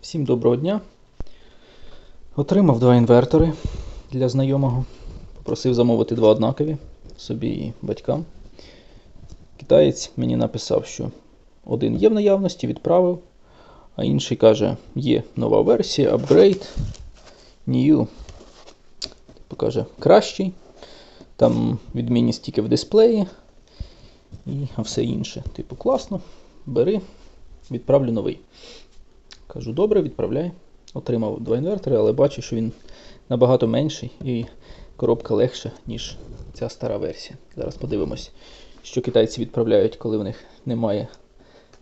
Всім доброго дня. Отримав два інвертори для знайомого. Попросив замовити два однакові собі і батькам. Китаєць мені написав, що один є в наявності, відправив, а інший каже, є нова версія, апгрейд, new. Каже, кращий. Там відмінність тільки в дисплеї. І все інше. Типу, класно, бери, відправлю новий. Кажу, добре, відправляй. Отримав два інвертори, але бачу, що він набагато менший і коробка легша, ніж ця стара версія. Зараз подивимось, що китайці відправляють, коли в них немає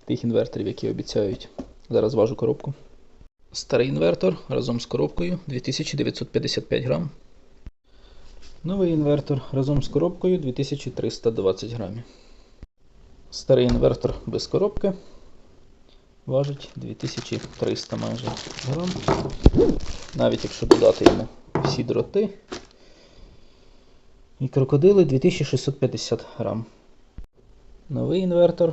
тих інверторів, які обіцяють. Зараз важу коробку. Старий інвертор разом з коробкою 2955 грам. Новий інвертор разом з коробкою 2320 грамів. Старий інвертор без коробки важить 2300 майже грам. Навіть якщо додати йому всі дроти. І крокодили 2650 грам. Новий інвертор.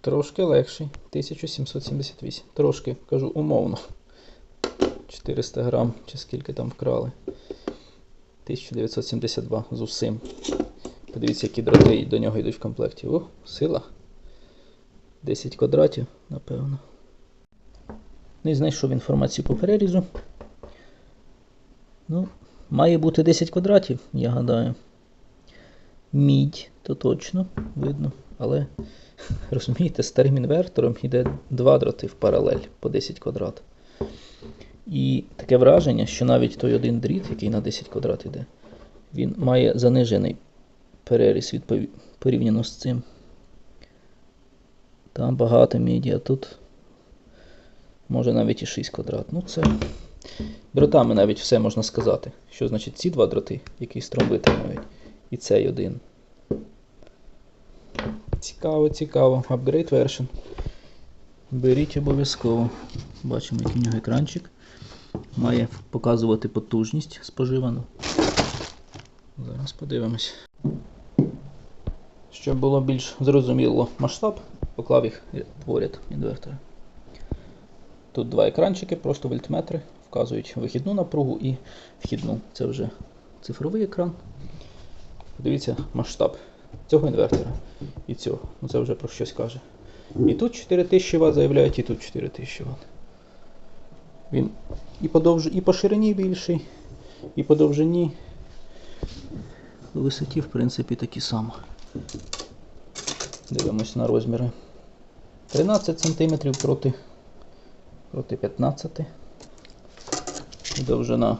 Трошки легший. 1778. Трошки, кажу, умовно. 400 грам, чи скільки там вкрали. 1972 з усім. Подивіться, які дроти до нього йдуть в комплекті. О, сила. 10 квадратів, напевно. Не знайшов інформацію по перерізу. Ну, має бути 10 квадратів, я гадаю. Мідь, то точно видно. Але, розумієте, старим інвертором йде два дроти в паралель по 10 квадрат. І таке враження, що навіть той один дріт, який на 10 квадрат йде, він має занижений переріз порівняно з цим. Там багато міді, а тут може навіть і 6 квадрат. Ну це дротами навіть все можна сказати. Що значить ці два дроти, які струм витримують, і цей один. Цікаво, цікаво. Upgrade version. Беріть обов'язково. Бачимо, який у нього екранчик. Має показувати потужність споживану. Зараз подивимось. Щоб було більш зрозуміло масштаб, поклав їх поряд інвертора. Тут два екранчики, просто вольтметри, вказують вихідну напругу і вхідну. Це вже цифровий екран. Подивіться масштаб цього інвертора і цього. Ну Це вже про щось каже. І тут 4000 Вт заявляють, і тут 4000 Вт. Він і по, і по ширині більший, і по довжині. По висоті, в принципі, такі самі. Дивимось на розміри. 13 см проти, проти 15. Довжина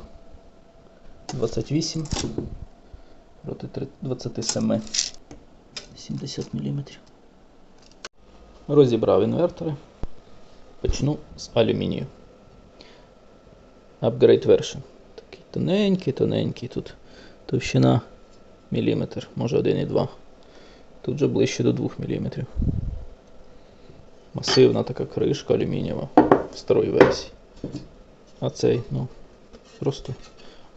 28 проти 27. 70 мм. Розібрав інвертори. Почну з алюмінію. Upgrade version. Такий тоненький, тоненький. Тут товщина міліметр, може 1,2. Тут вже ближче до 2 мм. Масивна така кришка алюмінієва в старої версії. А цей, ну, просто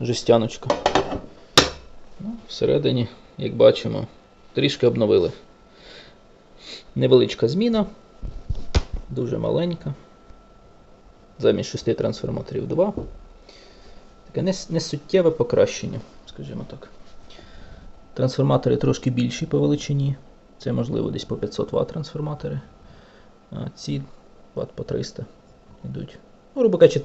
жестяночка. Ну, Всередині, як бачимо, трішки обновили. Невеличка зміна, дуже маленька. Замість 6 трансформаторів 2. Таке несуттєве покращення, скажімо так. Трансформатори трошки більші по величині. Це можливо десь по 500 Вт трансформатори. А ці Вт по 300 йдуть. Ну, грубо кажучи,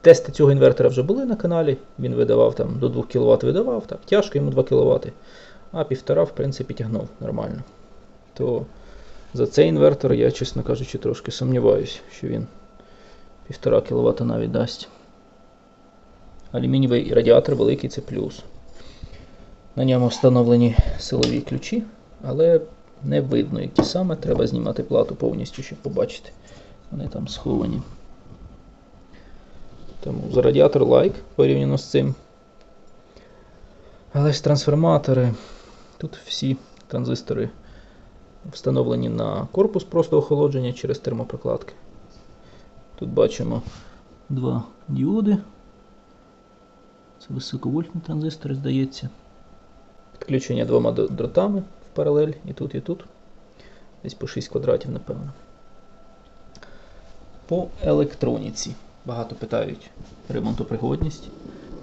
тести цього інвертора вже були на каналі. Він видавав там до 2 кВт видавав, так, тяжко йому 2 кВт, а 1,5 в принципі тягнув нормально. То за цей інвертор я, чесно кажучи, трошки сумніваюся, що він 1,5 кВт навіть дасть. Алюмінієвий радіатор великий це плюс. На ньому встановлені силові ключі, але не видно, які саме. Треба знімати плату повністю, щоб побачити. Вони там сховані. Тому за радіатор лайк порівняно з цим. Але ж трансформатори. Тут всі транзистори встановлені на корпус просто охолодження через термопрокладки. Тут бачимо два діоди. Це високовольтні транзистори, здається. Підключення двома дротами в паралель і тут, і тут. Десь по 6 квадратів, напевно. По електроніці. Багато питають ремонтопригодність,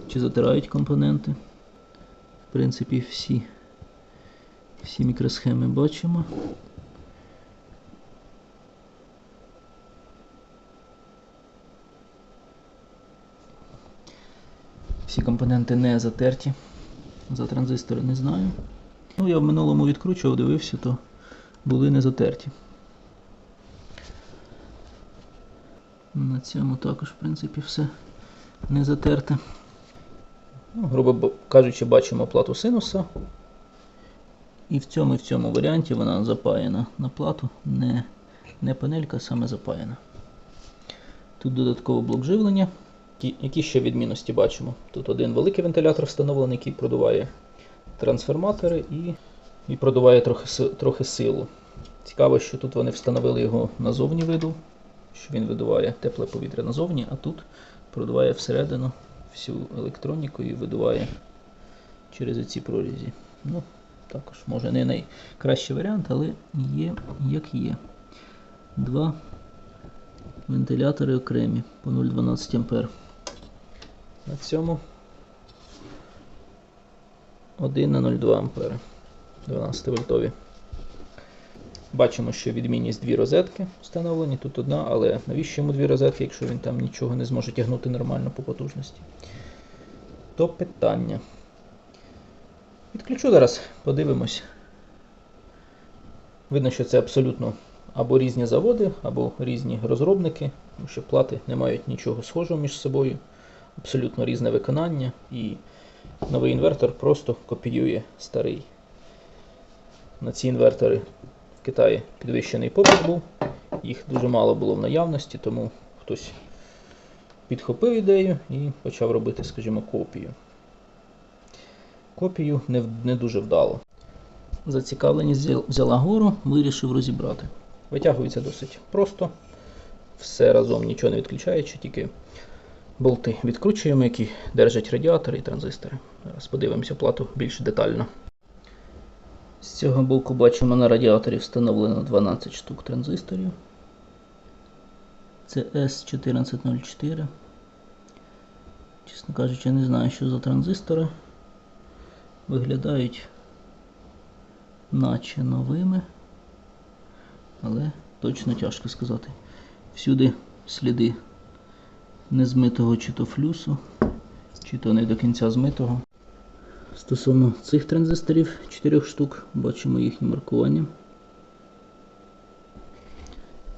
чи затирають компоненти. В принципі, всі, всі мікросхеми бачимо. Всі компоненти не затерті. За транзистори не знаю. Ну, я в минулому відкручував, дивився, то були не затерті. На цьому також, в принципі, все не затерте. Ну, грубо кажучи, бачимо плату синуса. І в цьому і в цьому варіанті вона запаяна на плату, не, не панелька, саме запаяна. Тут додатково блок живлення. Які, ще відмінності бачимо? Тут один великий вентилятор встановлений, який продуває трансформатори і, і продуває трохи, трохи силу. Цікаво, що тут вони встановили його назовні виду, що він видуває тепле повітря назовні, а тут продуває всередину всю електроніку і видуває через ці прорізі. Ну, також, може, не найкращий варіант, але є як є. Два вентилятори окремі по 0,12 А. На цьому 1 на 0,2 А. 12 вольтові. Бачимо, що відмінність дві розетки встановлені. Тут одна, але навіщо йому дві розетки, якщо він там нічого не зможе тягнути нормально по потужності? То питання. Відключу зараз, подивимось. Видно, що це абсолютно або різні заводи, або різні розробники, тому що плати не мають нічого схожого між собою. Абсолютно різне виконання, і новий інвертор просто копіює старий. На ці інвертори в Китаї підвищений попит був, їх дуже мало було в наявності, тому хтось підхопив ідею і почав робити, скажімо, копію. Копію не, не дуже вдало. Зацікавленість взяла гору, вирішив розібрати. Витягується досить просто. Все разом нічого не відключаючи, тільки болти відкручуємо, які держать радіатори і транзистори. Зараз подивимося плату більш детально. З цього боку бачимо на радіаторі встановлено 12 штук транзисторів. Це S1404. Чесно кажучи, не знаю, що за транзистори. Виглядають наче новими, але точно тяжко сказати. Всюди сліди незмитого чи то флюсу, чи то не до кінця змитого. Стосовно цих транзисторів 4 штук, бачимо їхнє маркування.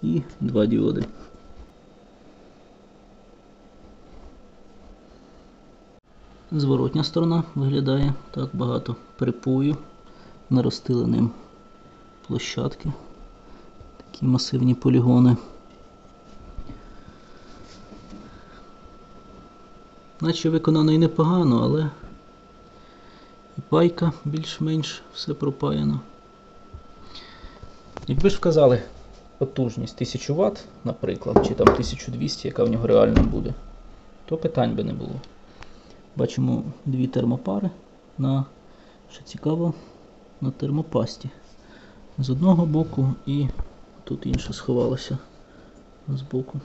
І два діоди. Зворотня сторона виглядає так багато припою, наростили ним площадки, такі масивні полігони. Наче виконано і непогано, але і пайка більш-менш все пропаяно. Якби ж вказали потужність 1000 Вт, наприклад, чи там 1200, яка в нього реально буде, то питань би не було. Бачимо дві термопари на, що цікаво, на термопасті. З одного боку і тут інше сховалося з боку.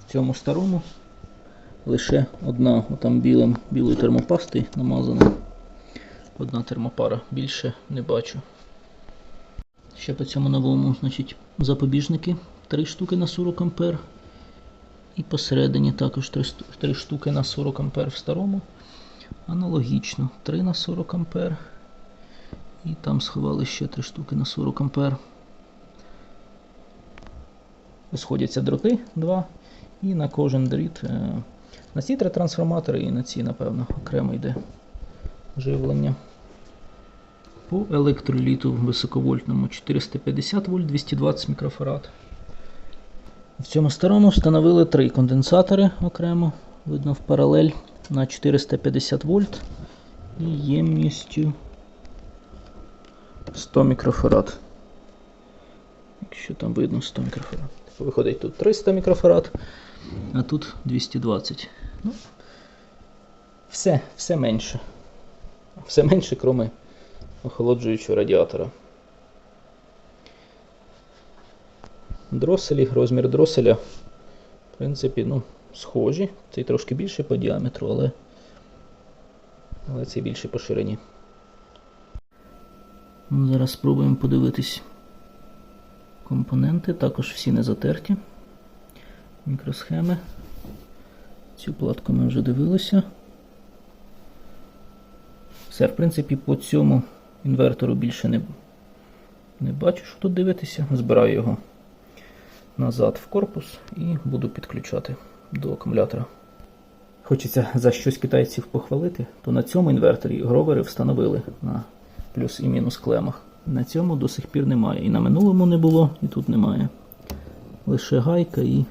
В цьому старому лише одна отам білим, білою термопастою намазана. Одна термопара. Більше не бачу. Ще по цьому новому, значить, запобіжники 3 штуки на 40 ампер. І посередині також 3, 3 штуки на 40 ампер в старому. Аналогічно 3 на 40 ампер. І там сховали ще 3 штуки на 40 ампер. Сходяться дроти 2. І на кожен дріт. На ці три трансформатори і на ці, напевно, окремо йде живлення. По електроліту високовольтному 450 вольт 220 мікрофарад. В цьому старому встановили три конденсатори окремо, видно в паралель на 450 вольт і ємністю 100 мікрофарад. Якщо там видно 100 мікрофарад. Виходить тут 300 мікрофарад, а тут 220. Ну, все, все менше. Все менше, кроме охолоджуючого радіатора. дроселі, розмір дроселя, в принципі, ну, схожі. Цей трошки більше по діаметру, але, але цей більше по ширині. Ну, Зараз спробуємо подивитись компоненти, також всі не затерті. Мікросхеми. Цю платку ми вже дивилися. Все, в принципі, по цьому інвертору більше не, не бачу, що тут дивитися. Збираю його назад в корпус і буду підключати до акумулятора. Хочеться за щось китайців похвалити, то на цьому інверторі гровери встановили на плюс і мінус клемах. На цьому до сих пір немає. І на минулому не було, і тут немає. Лише гайка і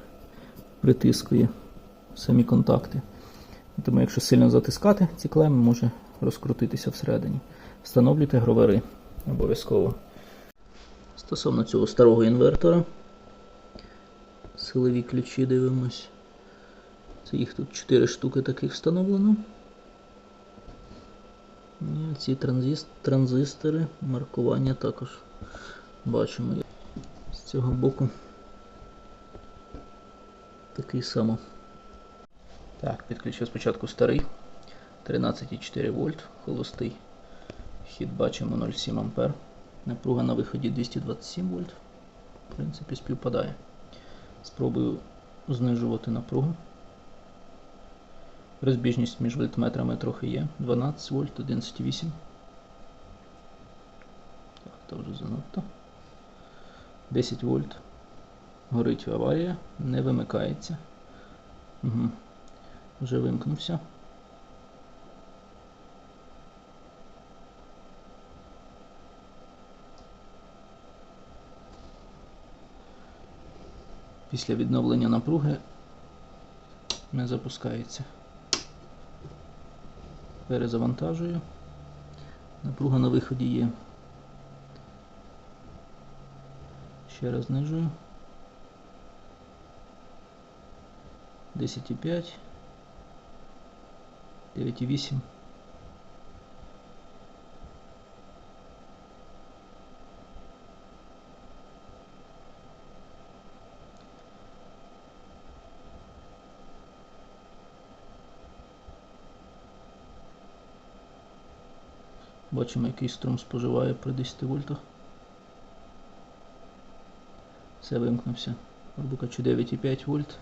притискує самі контакти. Тому, якщо сильно затискати ці клеми, може розкрутитися всередині. Встановлюйте гровери обов'язково. Стосовно цього старого інвертора, силові ключі дивимось. Це їх тут 4 штуки таких встановлено. І ці транзис- транзистори, маркування також бачимо. З цього боку такий само. Так, підключив спочатку старий 13,4 вольт, холостий. Хід бачимо 0,7 ампер. Напруга на виході 227 вольт. В принципі, співпадає. Спробую знижувати напругу. Розбіжність між вольтметрами трохи є. 12 вольт, 11,8. Так, то вже занадто. 10 вольт. Горить аварія, не вимикається. Угу. Вже вимкнувся. Після відновлення напруги не запускається. Перезавантажую. Напруга на виході є. Ще раз знижую. 10,5. 9,8. Бачимо, який струм споживає при 10 вольтах. Все вимкнувся. Горбукачу 9,5 вольт.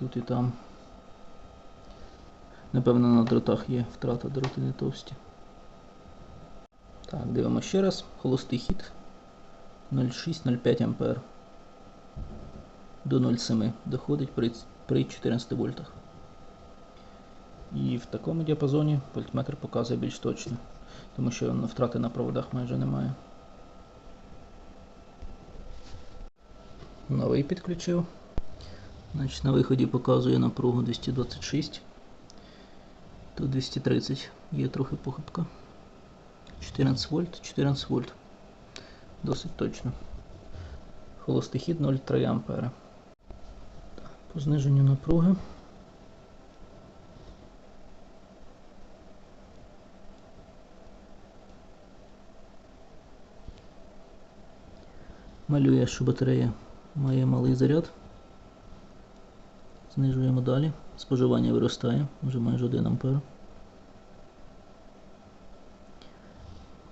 Тут і там. Напевно, на дротах є втрата дроти не товсті. Так, дивимося ще раз. Холостий хід 0,6-0,5 ампер. До 0,7 доходить при, при 14 вольтах. І в такому діапазоні вольтметр показує більш точно, тому що втрати на проводах майже немає. Новий підключив. Значить, на виході показує напругу 226. Тут 230 є трохи похибка. 14 вольт, 14 вольт. Досить точно. Холостий хід 0,3 ампера. По зниженню напруги. Малює, що батарея має малий заряд. Знижуємо далі. Споживання виростає, вже майже 1 ампер.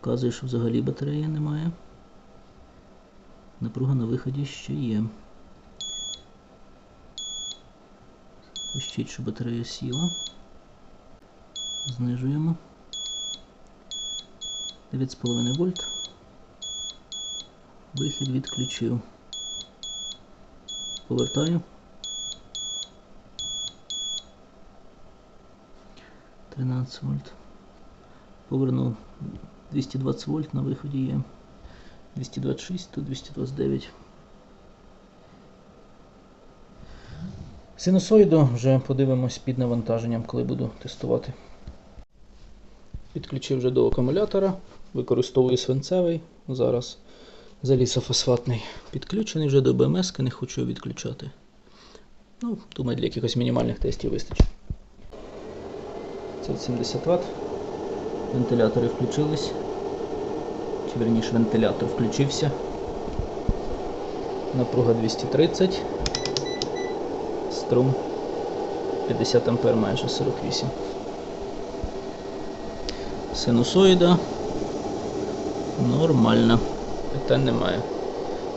Вказує, що взагалі батареї немає. Напруга на виході ще є. Пищить, що батарея сіла. Знижуємо. 9,5 вольт. Вихід відключив. Повертаю. 13 вольт. Повернув 220 вольт на виході є. 226, тут 229. Синусоїду вже подивимось під навантаженням, коли буду тестувати. Підключив вже до акумулятора, використовую свинцевий. Зараз залісофосфатний підключений вже до БМС, не хочу відключати. Ну, думаю, для якихось мінімальних тестів вистачить. Це 70 Вт. Вентилятори включились. Чи верніше вентилятор включився. Напруга 230. Струм 50 ампер майже 48. Синусоїда. Нормально. Питань немає.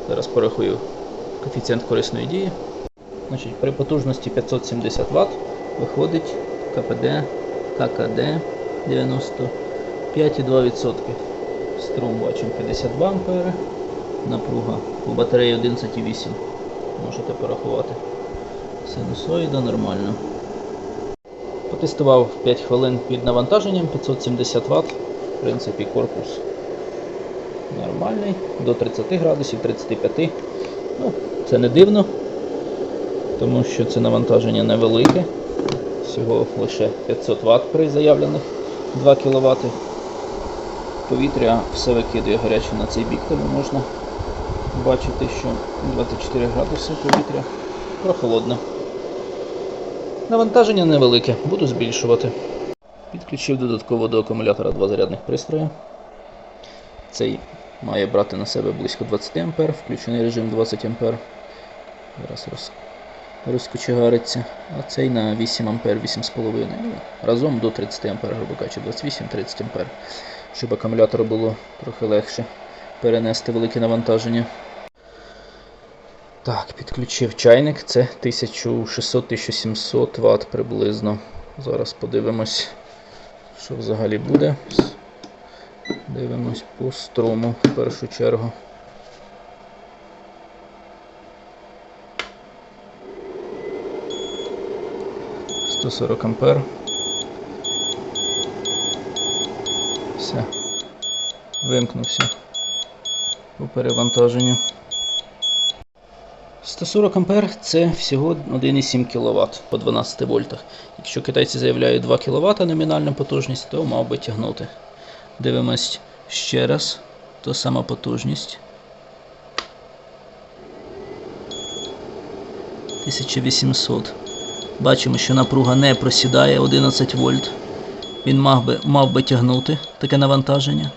Зараз порахую коефіцієнт корисної дії. Значить, при потужності 570 Вт виходить КПД, ККД 95,2%. Струм бачимо 52 ампери. Напруга у батареї 11,8. Можете порахувати. Синусоїда нормально. Потестував 5 хвилин під навантаженням 570 Вт. В принципі, корпус нормальний, до 30 градусів, 35. Ну, це не дивно, тому що це навантаження невелике. Всього лише 500 Вт при заявлених 2 кВт. Повітря все викидує гаряче на цей бік, тому можна бачити, що 24 градуси повітря прохолодне. Навантаження невелике, буду збільшувати. Підключив додатково до акумулятора два зарядних пристрої. Цей має брати на себе близько 20 А, включений режим 20 А. Зараз. Розкочегариться. А цей на 8 А, 8,5 ну, разом до 30 А, грубо кажучи, 28-30 А, щоб акумулятору було трохи легше перенести велике навантаження. Так, підключив чайник, це 1600-1700 Вт приблизно. Зараз подивимось, що взагалі буде. Дивимось по струму в першу чергу. Сто сорок ампер. Все. Вимкнувся по перевантаженню. 140 ампер це всього 1,7 кВт по 12 вольтах. Якщо китайці заявляють 2 кВт номінальна потужність, то мав би тягнути. Дивимось ще раз. То сама потужність. 1800. Бачимо, що напруга не просідає 11 вольт. Він мав би, мав би тягнути таке навантаження.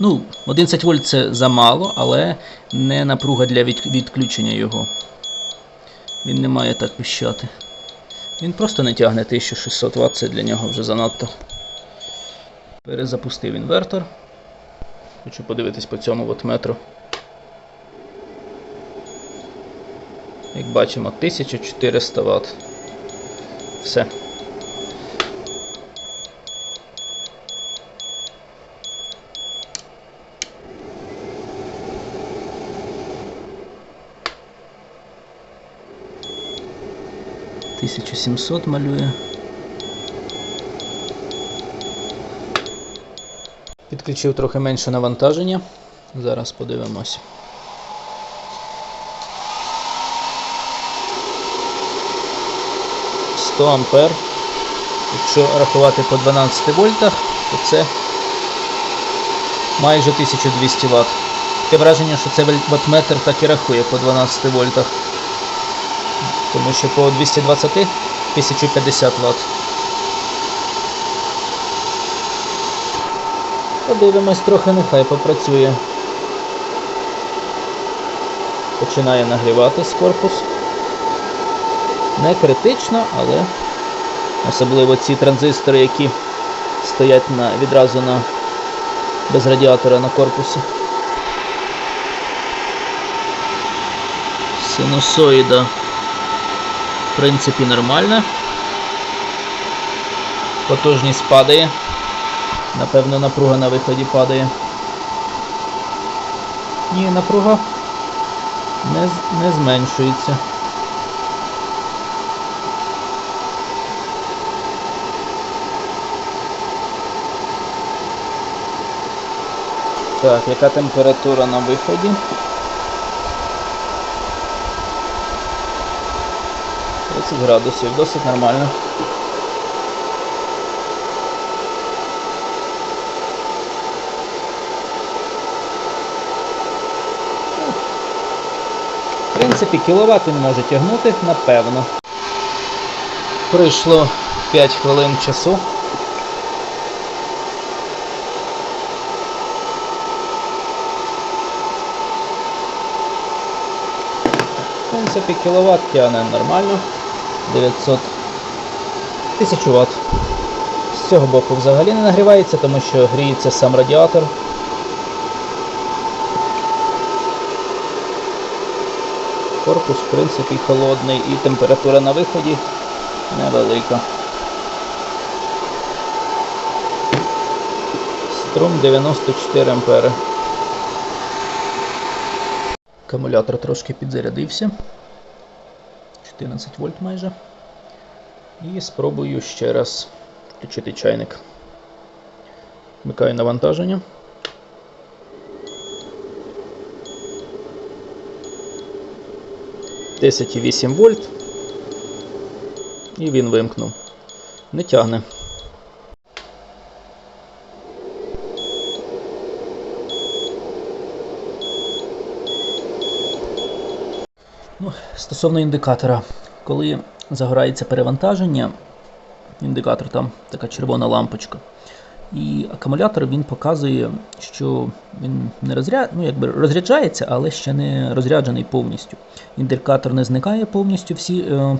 Ну, 11 вольт це замало, але не напруга для від, відключення його. Він не має так піщати. Він просто не тягне 1600 Вт, це для нього вже занадто. Перезапустив інвертор. Хочу подивитись по цьому вольтметру. Як бачимо, 1400 Вт. Все. Тисячу сімсот малює. Підключив трохи менше навантаження. Зараз подивимось. Сто ампер. Якщо рахувати по 12 вольтах, то це майже 1200 Вт. Таке враження, що це вольтметр так і рахує по 12 вольтах. Тому що по 220 1050 Вт. Подивимось трохи, нехай попрацює. Починає нагріватись корпус. Не критично, але особливо ці транзистори, які стоять на, відразу на, без радіатора на корпусі. Синусоїда в принципі нормальна. Потужність падає. Напевно, напруга на виході падає. Ні, напруга не, не зменшується. Так, яка температура на виході? Градусів, досить нормально. В принципі, кіловат він може тягнути, напевно. Пройшло 5 хвилин часу. Принципі, кіловат тягне нормально. 900 1000 Вт. З цього боку взагалі не нагрівається, тому що гріється сам радіатор. Корпус, в принципі, холодний і температура на виході невелика. Струм 94 ампери. Акумулятор трошки підзарядився. 14 вольт майже. І спробую ще раз включити чайник. Вмикаю навантаження. Десять вольт. І він вимкнув. Не тягне. Стосовно індикатора, коли загорається перевантаження, індикатор там така червона лампочка. І акумулятор він показує, що він не розряд... ну, якби розряджається, але ще не розряджений повністю. Індикатор не зникає повністю всі, е,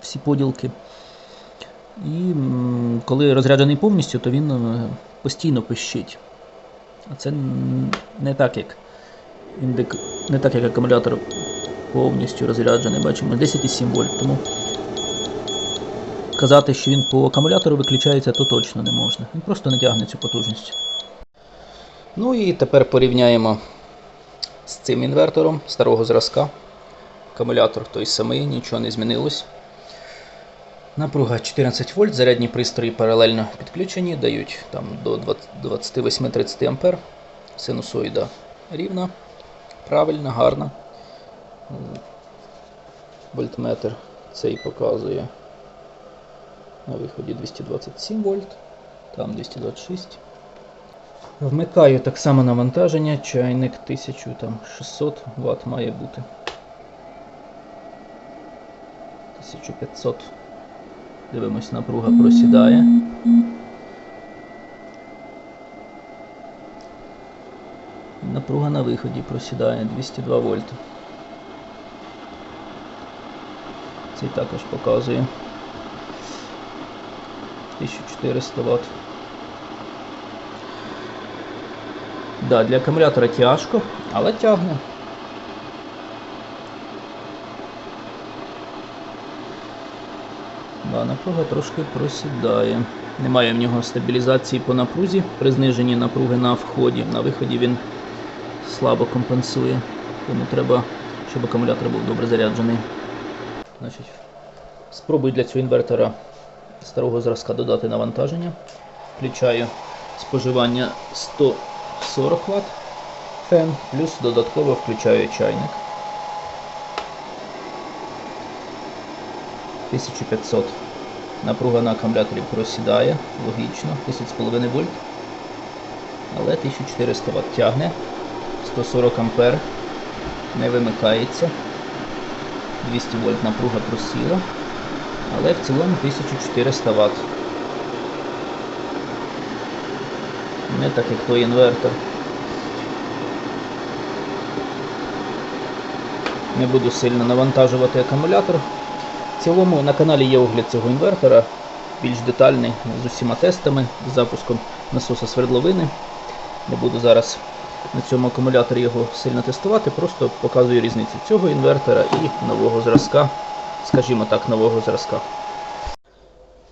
всі поділки. І коли розряджений повністю, то він е, постійно пищить. А це не так, як індик... не так, як акумулятор повністю розряджений. Бачимо 10,7 вольт. Тому казати, що він по акумулятору виключається, то точно не можна. Він просто не тягне цю потужність. Ну і тепер порівняємо з цим інвертором старого зразка. Акумулятор той самий, нічого не змінилось. Напруга 14 вольт, зарядні пристрої паралельно підключені, дають там до 28-30 ампер. Синусоїда рівна, правильна, гарна. Вольтметр цей показує на виході 227 вольт, там 226. Вмикаю так само навантаження, чайник 1600 Вт має бути. 1500. Дивимось, напруга просідає. Напруга на виході просідає 202 вольти. Цей також показує 1400 Вт. Да, для акумулятора тяжко, але тягне. Да, напруга трошки просідає. Немає в нього стабілізації по напрузі. При зниженні напруги на вході. На виході він слабо компенсує. Тому треба, щоб акумулятор був добре заряджений. Значить, Спробую для цього інвертора старого зразка додати навантаження. Включаю споживання 140 Вт фен, плюс додатково включаю чайник. 1500. Напруга на акумуляторі просідає, логічно, 10,5 вольт. Але 1400 Вт тягне, 140 ампер, не вимикається. 200 вольт напруга просіла, але в цілому 1400 Вт. Не так як той інвертор. Не буду сильно навантажувати акумулятор. В цілому на каналі є огляд цього інвертора, більш детальний з усіма тестами, з запуском насоса свердловини. Не буду зараз на цьому акумуляторі його сильно тестувати, просто показую різницю цього інвертора і нового зразка, скажімо так, нового зразка.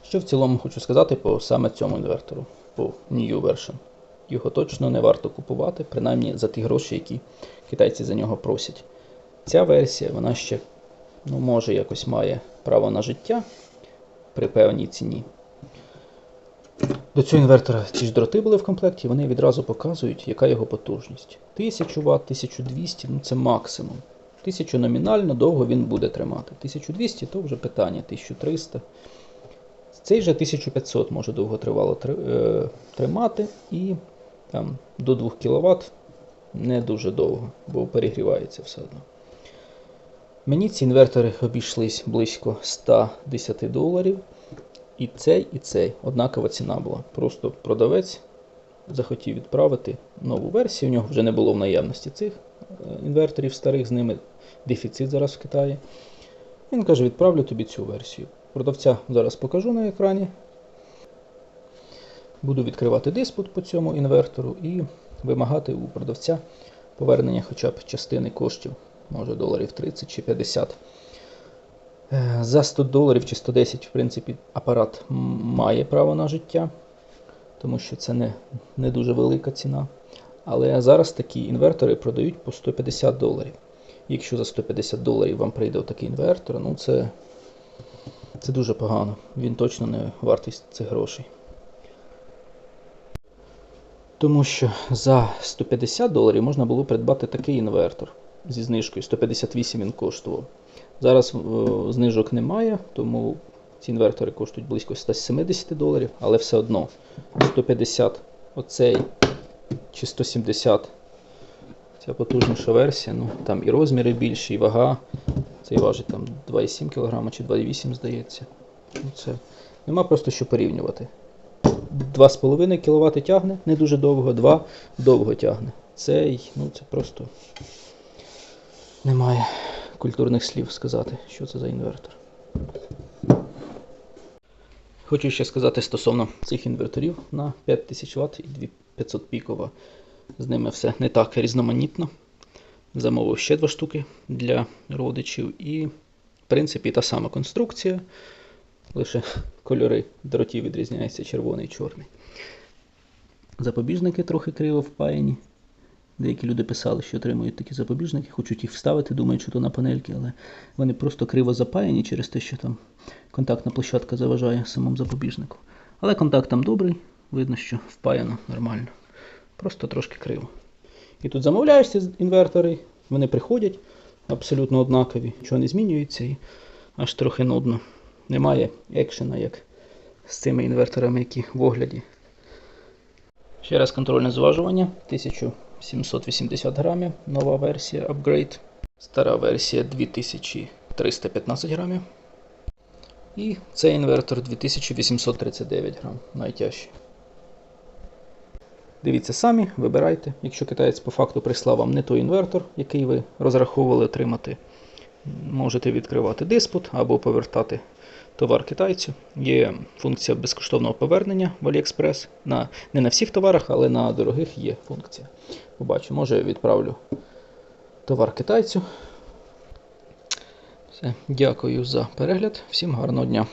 Що в цілому хочу сказати по саме цьому інвертору, по New Version. Його точно не варто купувати, принаймні за ті гроші, які китайці за нього просять. Ця версія, вона ще ну, може якось має право на життя при певній ціні. До цього інвертора ці ж дроти були в комплекті, вони відразу показують, яка його потужність. 1000 Вт, 1200 ну це максимум. 1000 номінально довго він буде тримати. 1200 то вже питання, 1300. Цей же 1500 може довго тривало е, тримати і там, до 2 кВт не дуже довго, бо перегрівається все одно. Мені ці інвертори обійшлись близько 110 доларів. І цей, і цей однакова ціна була. Просто продавець захотів відправити нову версію. У нього вже не було в наявності цих. інверторів старих, з ними дефіцит зараз в Китаї. Він каже, відправлю тобі цю версію. Продавця зараз покажу на екрані. Буду відкривати диспут по цьому інвертору і вимагати у продавця повернення хоча б частини коштів, може доларів 30 чи 50. Е, За 100 доларів чи 110, в принципі, апарат має право на життя, тому що це не, не дуже велика ціна. Але зараз такі інвертори продають по 150 доларів. Якщо за 150 доларів вам прийде такий інвертор, ну це, це дуже погано. Він точно не вартий цих грошей. Тому що за 150 доларів можна було придбати такий інвертор зі знижкою 158 він коштував. Зараз е, знижок немає, тому ці інвертори коштують близько 170 доларів, але все одно 150 оцей чи 170 ця потужніша версія, ну там і розміри більші, і вага. Цей важить там 2,7 кг чи 2,8 здається. Ну, це нема просто що порівнювати. 2,5 кВт тягне не дуже довго, 2 довго тягне. Цей, ну це просто немає культурних слів сказати, що це за інвертор. Хочу ще сказати стосовно цих інверторів на 5000 Вт і 2500 пікова. З ними все не так різноманітно. Замовив ще два штуки для родичів. І, в принципі, та сама конструкція. Лише кольори дротів відрізняються червоний і чорний. Запобіжники трохи криво впаяні. Деякі люди писали, що отримують такі запобіжники, хочуть їх вставити, думають, що то на панельки, але вони просто криво запаяні через те, що там контактна площадка заважає самому запобіжнику. Але контакт там добрий, видно, що впаяно нормально. Просто трошки криво. І тут замовляєш ці інвертори, вони приходять абсолютно однакові, нічого не змінюється і аж трохи нудно. Немає екшена, як з цими інверторами, які в огляді. Ще раз контрольне зважування 1780 грамів, нова версія Upgrade. Стара версія 2315 грамів. І цей інвертор 2839 грам, найтяжчий. Дивіться самі, вибирайте. Якщо китаєць по факту прислав вам не той інвертор, який ви розраховували отримати, можете відкривати диспут або повертати товар китайцю. Є функція безкоштовного повернення в AliExpress. На, не на всіх товарах, але на дорогих є функція. Побачу, може відправлю товар китайцю. Все, дякую за перегляд. Всім гарного дня.